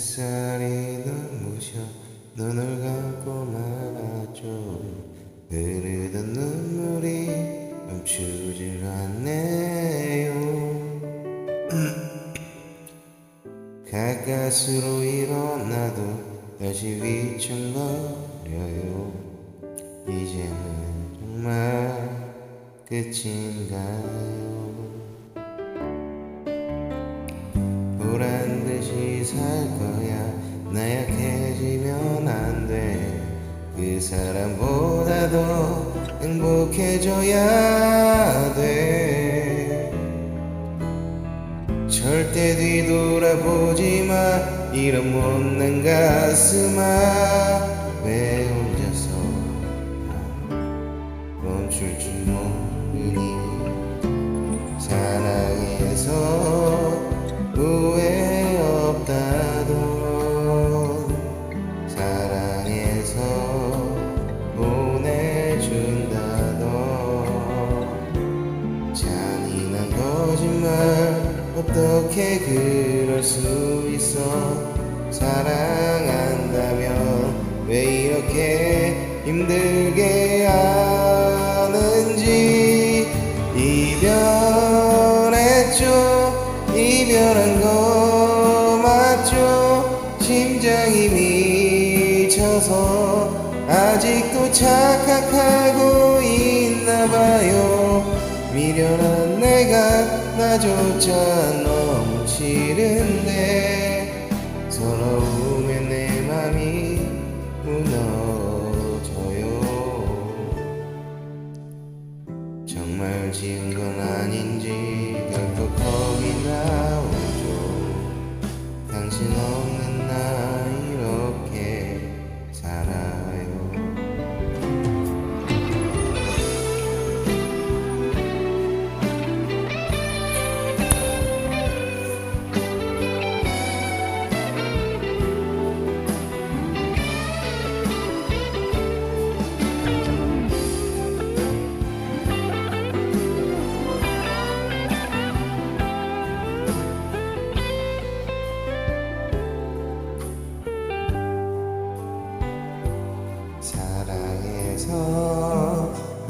Sunny. 눈을 감고 말았죠. 흐르던 눈물이 멈추질 않네요. 가까스로 일어나도 다시 위청거려요. 이제는 정말 끝인가요? 보란 듯이 살 거야 나 약해지면 안 돼. 그 사람보다도 행복해져야 돼. 절대 뒤돌아보지 마. 이런 못난 가슴아. 왜 있어 사랑한다면 왜 이렇게 힘들게 하는지. 이별했죠 이별한 거 맞죠? 심장이 미쳐서 아직도 착각하고 있나봐요. 미련한 내가 나조차 너무 싫은 지은 건 아닌지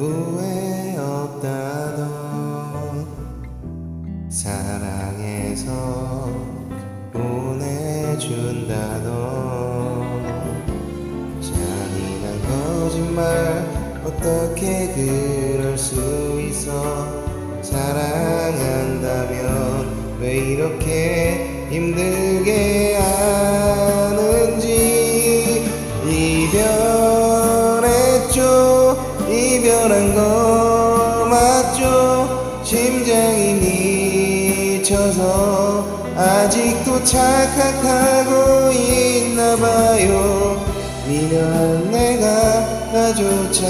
후회 없다던 사랑해서 보내준다던 잔인한 거짓말 어떻게 그럴 수 있어? 사랑한다면 왜 이렇게 힘들 이별한 거 맞죠? 심장이 미쳐서 아직도 착각하고 있나 봐요. 미련한 내가 나조차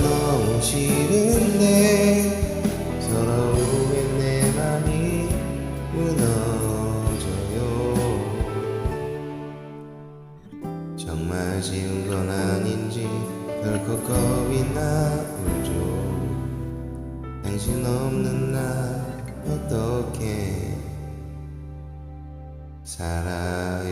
너무 싫은데 서러움에 내 맘이 무너져요. 정말 지운 건 아닌지 결코 겁이 나오죠. 당신 없는 나 어떻게 살아